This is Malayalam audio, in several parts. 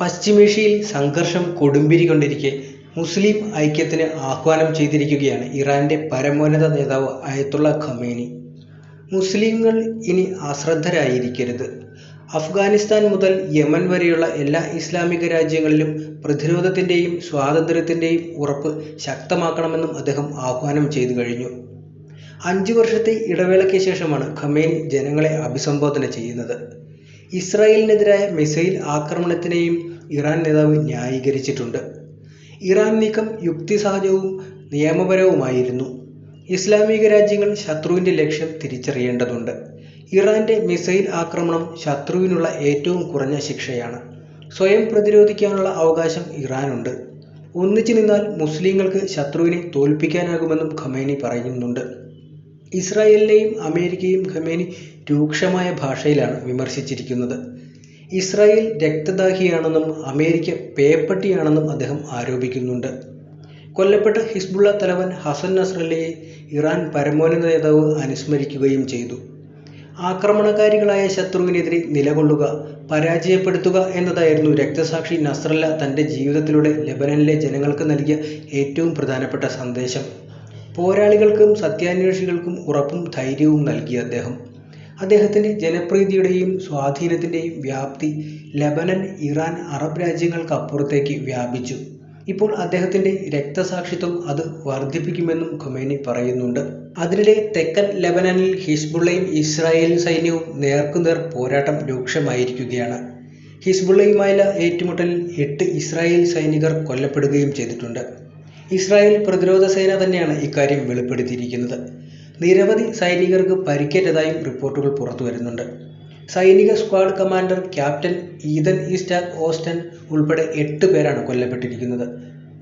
പശ്ചിമേഷ്യയിൽ സംഘർഷം കൊടുമ്പിരിക്കൊണ്ടിരിക്കെ മുസ്ലിം ഐക്യത്തിന് ആഹ്വാനം ചെയ്തിരിക്കുകയാണ് ഇറാന്റെ പരമോന്നത നേതാവ് അയത്തുള്ള ഖമേനി. മുസ്ലിങ്ങൾ ഇനി അശ്രദ്ധരായിരിക്കരുത്. അഫ്ഗാനിസ്ഥാൻ മുതൽ യമൻ വരെയുള്ള എല്ലാ ഇസ്ലാമിക രാജ്യങ്ങളിലും പ്രതിരോധത്തിന്റെയും സ്വാതന്ത്ര്യത്തിന്റെയും ഉറപ്പ് ശക്തമാക്കണമെന്നും അദ്ദേഹം ആഹ്വാനം ചെയ്തു കഴിഞ്ഞു. അഞ്ച് വർഷത്തെ ഇടവേളയ്ക്ക് ശേഷമാണ് ഖമേനി ജനങ്ങളെ അഭിസംബോധന ചെയ്യുന്നത്. ഇസ്രായേലിനെതിരായ മിസൈൽ ആക്രമണത്തിനെയും ഇറാൻ നേതാവ് ന്യായീകരിച്ചിട്ടുണ്ട്. ഇറാൻ നീക്കം യുക്തിസഹജവും നിയമപരവുമായിരുന്നു. ഇസ്ലാമിക രാജ്യങ്ങൾ ശത്രുവിന്റെ ലക്ഷ്യം തിരിച്ചറിയേണ്ടതുണ്ട്. ഇറാന്റെ മിസൈൽ ആക്രമണം ശത്രുവിനുള്ള ഏറ്റവും കുറഞ്ഞ ശിക്ഷയാണ്. സ്വയം പ്രതിരോധിക്കാനുള്ള അവകാശം ഇറാനുണ്ട്. ഒന്നിച്ചു നിന്നാൽ മുസ്ലിങ്ങൾക്ക് ശത്രുവിനെ തോൽപ്പിക്കാനാകുമെന്നും ഖമേനി പറയുന്നുണ്ട്. ഇസ്രായേലിനെയും അമേരിക്കയും ഖമേനി രൂക്ഷമായ ഭാഷയിലാണ് വിമർശിച്ചിരിക്കുന്നത്. ഇസ്രായേൽ രക്തദാഹിയാണെന്നും അമേരിക്ക പേപ്പട്ടിയാണെന്നും അദ്ദേഹം ആരോപിക്കുന്നുണ്ട്. കൊല്ലപ്പെട്ട ഹിസ്ബുള്ള തലവൻ ഹസൻ നസ്രല്ലയെ ഇറാൻ പരമോന്നത നേതാവ് അനുസ്മരിക്കുകയും ചെയ്തു. ആക്രമണകാരികളായ ശത്രുവിനെതിരെ നിലകൊള്ളുക, പരാജയപ്പെടുത്തുക എന്നതായിരുന്നു രക്തസാക്ഷി നസ്രല്ല തന്റെ ജീവിതത്തിലൂടെ ലെബനനിലെ ജനങ്ങൾക്ക് നൽകിയ ഏറ്റവും പ്രധാനപ്പെട്ട സന്ദേശം. പോരാളികൾക്കും സത്യാന്വേഷികൾക്കും ഉറപ്പും ധൈര്യവും നൽകി അദ്ദേഹം. അദ്ദേഹത്തിന്റെ ജനപ്രീതിയുടെയും സ്വാധീനത്തിന്റെയും വ്യാപ്തി ലെബനൻ, ഇറാൻ, അറബ് രാജ്യങ്ങൾക്കപ്പുറത്തേക്ക് വ്യാപിച്ചു. ഇപ്പോൾ അദ്ദേഹത്തിന്റെ രക്തസാക്ഷിത്വം അത് വർദ്ധിപ്പിക്കുമെന്നും ഖമേനി പറയുന്നുണ്ട്. അതിനിടെ തെക്കൻ ലെബനനിൽ ഹിസ്ബുള്ളയും ഇസ്രായേൽ സൈന്യവും നേർക്കുനേർ പോരാട്ടം രൂക്ഷമായിരിക്കുകയാണ്. ഹിസ്ബുള്ളയുമായുള്ള ഏറ്റുമുട്ടലിൽ എട്ട് ഇസ്രായേൽ സൈനികർ കൊല്ലപ്പെടുകയും ചെയ്തിട്ടുണ്ട്. ഇസ്രായേൽ പ്രതിരോധ സേന തന്നെയാണ് ഇക്കാര്യം വെളിപ്പെടുത്തിയിരിക്കുന്നത്. നിരവധി സൈനികർക്ക് പരിക്കേറ്റതായും റിപ്പോർട്ടുകൾ പുറത്തു വരുന്നുണ്ട് സൈനിക സ്ക്വാഡ് കമാൻഡർ ക്യാപ്റ്റൻ ഈതൻ ഈസ്റ്റാക് ഓസ്റ്റൻ ഉൾപ്പെടെ എട്ട് പേരാണ് കൊല്ലപ്പെട്ടിരിക്കുന്നത്.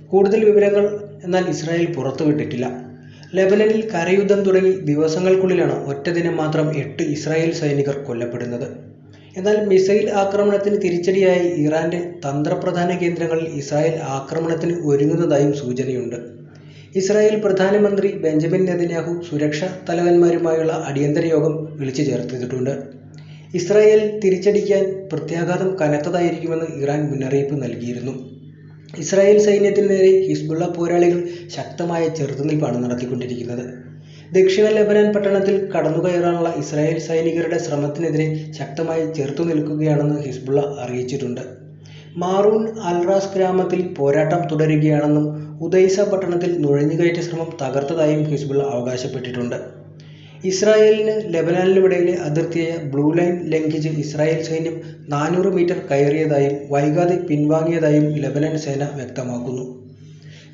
കൂടുതൽ വിവരങ്ങൾ എന്നാൽ ഇസ്രായേൽ പുറത്തുവിട്ടിട്ടില്ല. ലെബനനിൽ കരയുദ്ധം തുടങ്ങി ദിവസങ്ങൾക്കുള്ളിലാണ് ഒറ്റദിനം മാത്രം എട്ട് ഇസ്രായേൽ സൈനികർ കൊല്ലപ്പെടുന്നത്. എന്നാൽ മിസൈൽ ആക്രമണത്തിന് തിരിച്ചടിയായി ഇറാന്റെ തന്ത്രപ്രധാന കേന്ദ്രങ്ങളിൽ ഇസ്രായേൽ ആക്രമണത്തിന് ഒരുങ്ങുന്നതായും സൂചനയുണ്ട്. ഇസ്രായേൽ പ്രധാനമന്ത്രി ബെഞ്ചമിൻ നെതന്യാഹു സുരക്ഷാ തലവന്മാരുമായുള്ള അടിയന്തര യോഗം വിളിച്ചു ചേർത്തിട്ടുണ്ട്. ഇസ്രായേൽ തിരിച്ചടിക്കാൻ പ്രത്യാഘാതം കനത്തതായിരിക്കുമെന്ന് ഇറാൻ മുന്നറിയിപ്പ് നൽകിയിരുന്നു. ഇസ്രായേൽ സൈന്യത്തിന് നേരെ ഹിസ്ബുള്ള പോരാളികൾ ശക്തമായ ചെറുത്തുനിൽപ്പാണ് നടത്തിക്കൊണ്ടിരിക്കുന്നത്. ദക്ഷിണ ലെബനൻ പട്ടണത്തിൽ കടന്നുകയറാനുള്ള ഇസ്രായേൽ സൈനികരുടെ ശ്രമത്തിനെതിരെ ശക്തമായി ചെറുത്തുനിൽക്കുകയാണെന്ന് ഹിസ്ബുള്ള അറിയിച്ചിട്ടുണ്ട്. മാറൂൻ അൽ-റാസ് ഗ്രാമത്തിൽ പോരാട്ടം തുടരുകയാണെന്നും ഉദൈസ പട്ടണത്തിൽ നുഴഞ്ഞുകയറ്റ ശ്രമം തകർത്തതായും ഹിസ്ബുള്ള അവകാശപ്പെട്ടിട്ടുണ്ട്. ഇസ്രായേലിന് ലെബനാനുമിടയിലെ അതിർത്തിയായ ബ്ലൂ ലൈൻ ലംഘിച്ച് ഇസ്രായേൽ സൈന്യം നാനൂറ് മീറ്റർ കയറിയതായും വൈകാതെ പിൻവാങ്ങിയതായും ലെബനൻ സേന വ്യക്തമാക്കുന്നു.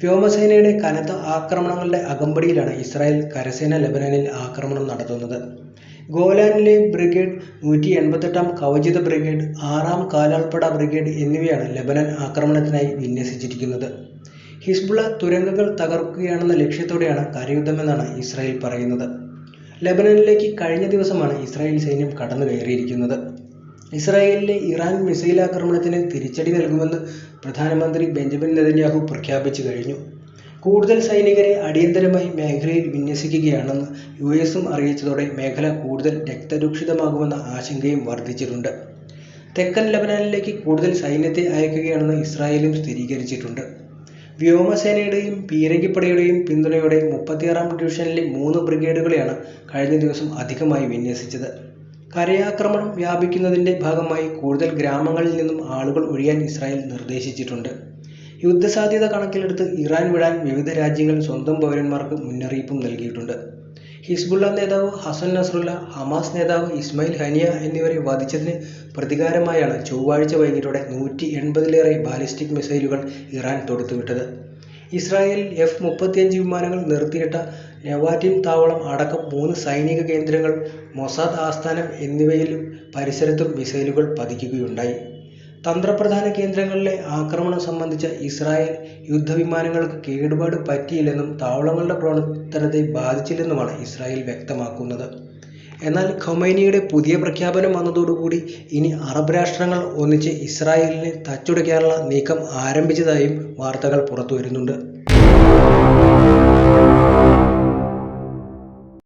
വ്യോമസേനയുടെ കനത്ത ആക്രമണങ്ങളുടെ അകമ്പടിയിലാണ് ഇസ്രായേൽ കരസേന ലെബനനിൽ ആക്രമണം നടത്തുന്നത്. ഗോലാനിലെ ബ്രിഗേഡ്, നൂറ്റി എൺപത്തെട്ടാം കവചിത ബ്രിഗേഡ്, ആറാം കാലാൾപ്പട ബ്രിഗേഡ് എന്നിവയാണ് ലെബനൻ ആക്രമണത്തിനായി വിന്യസിച്ചിരിക്കുന്നത്. ഹിസ്ബുള തുരങ്കങ്ങൾ തകർക്കുകയാണെന്ന ലക്ഷ്യത്തോടെയാണ് കരയുദ്ധമെന്നാണ് ഇസ്രായേൽ പറയുന്നത്. ലെബനനിലേക്ക് കഴിഞ്ഞ ദിവസമാണ് ഇസ്രായേൽ സൈന്യം കടന്നു കയറിയിരിക്കുന്നത് ഇസ്രായേലിലെ ഇറാൻ മിസൈൽ ആക്രമണത്തിന് തിരിച്ചടി നൽകുമെന്ന് പ്രധാനമന്ത്രി ബെഞ്ചമിൻ നെതന്യാഹു പ്രഖ്യാപിച്ചു കഴിഞ്ഞു. കൂടുതൽ സൈനികരെ അടിയന്തരമായി മേഖലയിൽ വിന്യസിക്കുകയാണെന്ന് യു എസും അറിയിച്ചതോടെ മേഖല കൂടുതൽ രക്തരൂക്ഷിതമാകുമെന്ന ആശങ്കയും വർദ്ധിച്ചിട്ടുണ്ട് തെക്കൻ ലബനാനിലേക്ക് കൂടുതൽ സൈന്യത്തെ അയക്കുകയാണെന്ന് ഇസ്രായേലും സ്ഥിരീകരിച്ചിട്ടുണ്ട്. വ്യോമസേനയുടെയും പീരങ്കിപ്പടയുടെയും പിന്തുണയോടെ മുപ്പത്തിയാറാം ഡിവിഷനിലെ മൂന്ന് ബ്രിഗേഡുകളെയാണ് കഴിഞ്ഞ ദിവസം അധികമായി വിന്യസിച്ചത്. കരയാക്രമണം വ്യാപിക്കുന്നതിന്റെ ഭാഗമായി കൂടുതൽ ഗ്രാമങ്ങളിൽ നിന്നും ആളുകൾ ഒഴിയാൻ ഇസ്രായേൽ നിർദ്ദേശിച്ചിട്ടുണ്ട്. യുദ്ധസാധ്യത കണക്കിലെടുത്ത് ഇറാൻ വിടാൻ വിവിധ രാജ്യങ്ങൾ സ്വന്തം പൗരന്മാർക്ക് മുന്നറിയിപ്പും നൽകിയിട്ടുണ്ട്. ഹിസ്ബുള്ള നേതാവ് ഹസൻ നസ്രുല്ല ഹമാസ് നേതാവ് ഇസ്മായിൽ ഹനിയ എന്നിവരെ വധിച്ചതിന് പ്രതികാരമായാണ് ചൊവ്വാഴ്ച വൈകിട്ടോടെ നൂറ്റി എൺപതിലേറെ ബാലിസ്റ്റിക് മിസൈലുകൾ ഇറാൻ തൊടുത്തുവിട്ടത്. ഇസ്രായേൽ എഫ് മുപ്പത്തിയഞ്ച് വിമാനങ്ങൾ നിർത്തിയിട്ട നെവാറ്റിൻ താവളം അടക്കം മൂന്ന് സൈനിക കേന്ദ്രങ്ങൾ, മൊസാദ് ആസ്ഥാനം എന്നിവയിലും പരിസരത്തും മിസൈലുകൾ പതിക്കുകയുണ്ടായി. തന്ത്രപ്രധാന കേന്ദ്രങ്ങളിലെ ആക്രമണം സംബന്ധിച്ച ഇസ്രായേൽ യുദ്ധവിമാനങ്ങൾക്ക് കേടുപാട് പറ്റിയില്ലെന്നും താവളങ്ങളുടെ പ്രവർത്തനത്തെ ബാധിച്ചില്ലെന്നുമാണ് ഇസ്രായേൽ വ്യക്തമാക്കുന്നത്. എന്നാൽ ഖൊമൈനിയുടെ പുതിയ പ്രഖ്യാപനം വന്നതോടുകൂടി ഇനി അറബ് രാഷ്ട്രങ്ങൾ ഒന്നിച്ച് ഇസ്രായേലിനെ തച്ചുടയ്ക്കാനുള്ള നീക്കം ആരംഭിച്ചതായും വാർത്തകൾ പുറത്തുവരുന്നുണ്ട്.